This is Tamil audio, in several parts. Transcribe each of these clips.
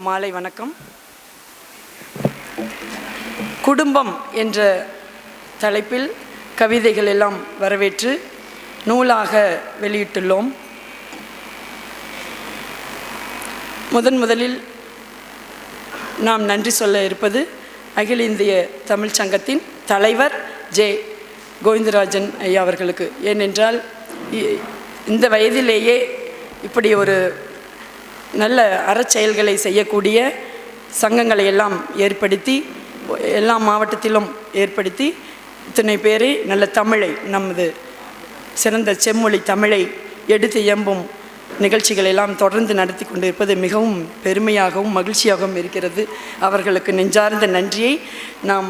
மாலை வணக்கம். குடும்பம் என்ற தலைப்பில் கவிதைகள் எல்லாம் வரவேற்று நூலாக வெளியிட்டுள்ளோம். முதன் முதலில் நாம் நன்றி சொல்ல இருப்பது அகில இந்திய தமிழ்ச் சங்கத்தின் தலைவர் ஜே. கோவிந்தராஜன் ஐயா அவர்களுக்கு. ஏனென்றால் இ- இந்த வயதிலேயே இப்படி ஒரு நல்ல அறச்செயல்களை செய்யக்கூடிய சங்கங்களை எல்லாம் ஏற்படுத்தி எல்லா மாவட்டத்திலும் ஏற்படுத்தி இத்தனை பேரை நல்ல தமிழை நமது சிறந்த செம்மொழி தமிழை எடுத்து எம்பும் நிகழ்ச்சிகள் எல்லாம் தொடர்ந்து நடத்தி கொண்டிருப்பது மிகவும் பெருமையாகவும் மகிழ்ச்சியாகவும் இருக்கிறது. அவர்களுக்கு நெஞ்சார்ந்த நன்றியை நாம்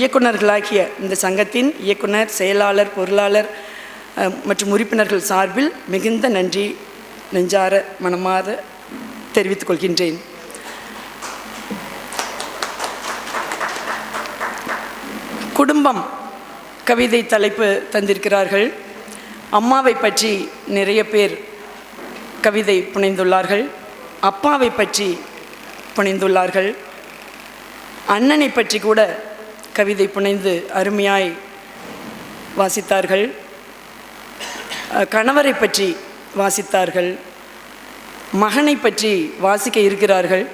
இயக்குநர்களாகிய இயக்குனர்களாகிய இந்த சங்கத்தின் இயக்குனர் செயலாளர் பொருளாளர் மற்றும் உறுப்பினர்கள் சார்பில் மிகுந்த நன்றி. நெஞ்சார மனமாற தெரிவித்துக் கொள்கின்றேன் குடும்பம் கவிதை தலைப்பு தந்திருக்கிறார்கள். அம்மாவை பற்றி நிறைய பேர் கவிதை புனைந்துள்ளார்கள். அப்பாவை பற்றி புனைந்துள்ளார்கள். அண்ணனை பற்றி கூட கவிதை புனைந்து அருமையாய் வாசித்தார்கள். கணவரை பற்றி வாசித்தார்கள். மகனை பற்றி வாசிக்க இருக்கிறார்கள்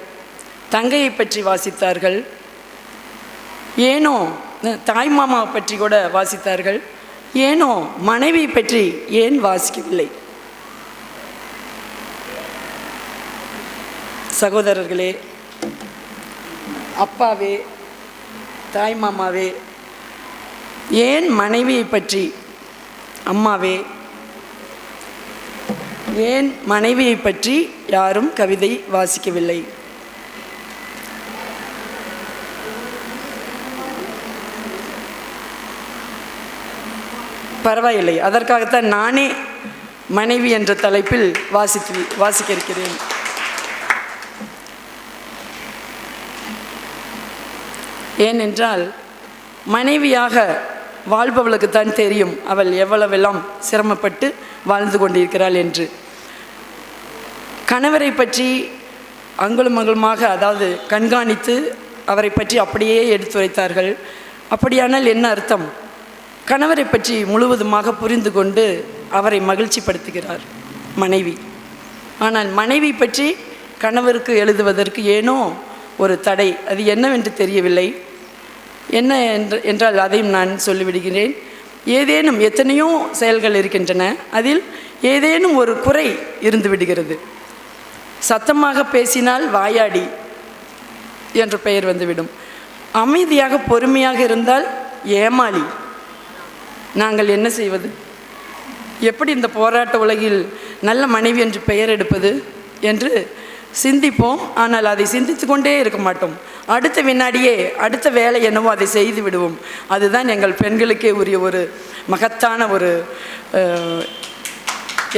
தங்கையை பற்றி வாசித்தார்கள் ஏனோ தாய் மாமா பற்றி கூட வாசித்தார்கள் ஏனோ மனைவி பற்றி ஏன் வாசிக்கவில்லை? சகோதரர்களே அப்பாவே தாய்மாமாவே ஏன் மனைவியை பற்றி அம்மாவே ஏன் மனைவியை பற்றி யாரும் கவிதை வாசிக்கவில்லை? பரவாயில்லை. அதற்காகத்தான் நானே மனைவி என்ற தலைப்பில் வாசித்து வாசிக்க இருக்கிறேன். ஏனென்றால் மனைவியாக வாழ்பவளுக்குத்தான் தெரியும் அவள் எவ்வளவெல்லாம் சிரமப்பட்டு வாழ்ந்து கொண்டிருக்கிறாள் என்று. கணவரை பற்றி அங்குலம் அங்குலமாக அதாவது கண்காணித்து அவரை பற்றி அப்படியே எடுத்துரைத்தார்கள் அப்படியானால் என்ன அர்த்தம்? கணவரை பற்றி முழுவதுமாக புரிந்து கொண்டு அவரை மகிழ்ச்சிப்படுத்துகிறார் மனைவி. ஆனால் மனைவி பற்றி கணவருக்கு எழுதுவதற்கு ஏனோ ஒரு தடை அது என்னவென்று தெரியவில்லை. என்ன என்று என்றால் அதையும் நான் சொல்லிவிடுகிறேன். ஏதேனும் எத்தனையோ செயல்கள் இருக்கின்றன அதில் ஏதேனும் ஒரு குறை இருந்து விடுகிறது சத்தமாக பேசினால் வாயாடி என்ற பெயர் வந்துவிடும். அமைதியாக பொறுமையாக இருந்தால் ஏமாளி நாங்கள் என்ன செய்வது? எப்படி இந்த போராட்ட உலகில் நல்ல மனைவி என்று பெயர் எடுப்பது என்று சிந்திப்போம். ஆனால் அதை சிந்தித்து கொண்டே இருக்க மாட்டோம். அடுத்த வினாடியே அடுத்த வேலை என்னவோ அதை செய்து விடுவோம். அதுதான் எங்கள் பெண்களுக்கே உரிய ஒரு மகத்தான ஒரு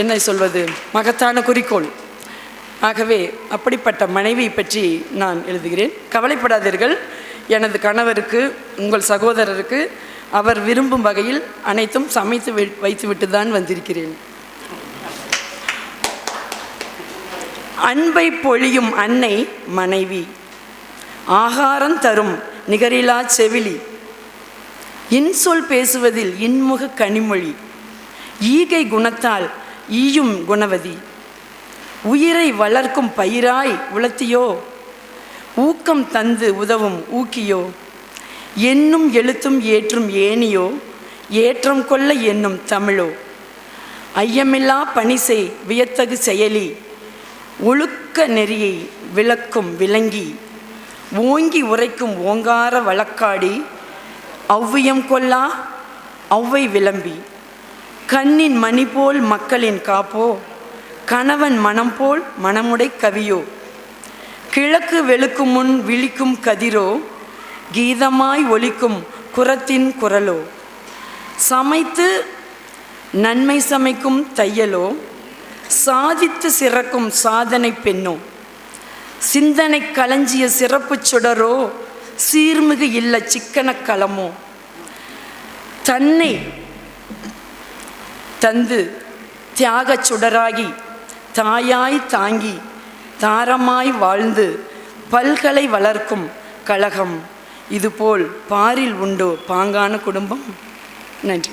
என்ன சொல்வது? மகத்தான குறிக்கோள். ஆகவே அப்படிப்பட்ட மனைவி பற்றி நான் எழுதுகிறேன். கவலைப்படாதீர்கள். எனது கணவருக்கு உங்கள் சகோதரருக்கு அவர் விரும்பும் வகையில் அனைத்தும் சமைத்து வைத்துவிட்டு தான் வந்திருக்கிறேன். அன்பை பொழியும் அன்னை மனைவி. ஆகாரம் தரும் நிகரிலா செவிலி. இன்சொல் பேசுவதில் இன்முக கனிமொழி. ஈகை குணத்தால் ஈயும் குணவதி. உயிரை வளர்க்கும் பயிராய் உளத்தியோ ஊக்கம் தந்து உதவும் ஊக்கியோ? என்னும் எழுத்தும் ஏற்றும் ஏனியோ ஏற்றம் கொள்ள என்னும் தமிழோ? ஐயமில்லா பணிசை வியத்தகு செயலி ஒழுக்க நெறியை விளக்கும் விளங்கி ஓங்கி உரைக்கும் ஓங்கார வழக்காடி ஔவியம் கொல்லா ஔவை விளம்பி கண்ணின் மணி போல் மக்களின் காப்போ? கணவன் மனம் போல் மனமுடை கவியோ? கிழக்கு வெளுக்கும் முன் விழிக்கும் கதிரோ? கீதமாய் ஒலிக்கும் குரத்தின் குரலோ? சமைத்து நன்மை சமைக்கும் தையலோ? சாதித்து சிறக்கும் சாதனை பெண்ணோ? சிந்தனை களஞ்சிய சிறப்பு சுடரோ? சீர்மிகு இல்ல சிக்கன களமோ? தன்னை தந்து தியாகச் சுடராகி தாயாய் தாங்கி தாரமாய் வாழ்ந்து பல்களை வளர்க்கும் கழகம். இதுபோல் பாரில் உண்டோ பாங்கான குடும்பம்? நன்றி.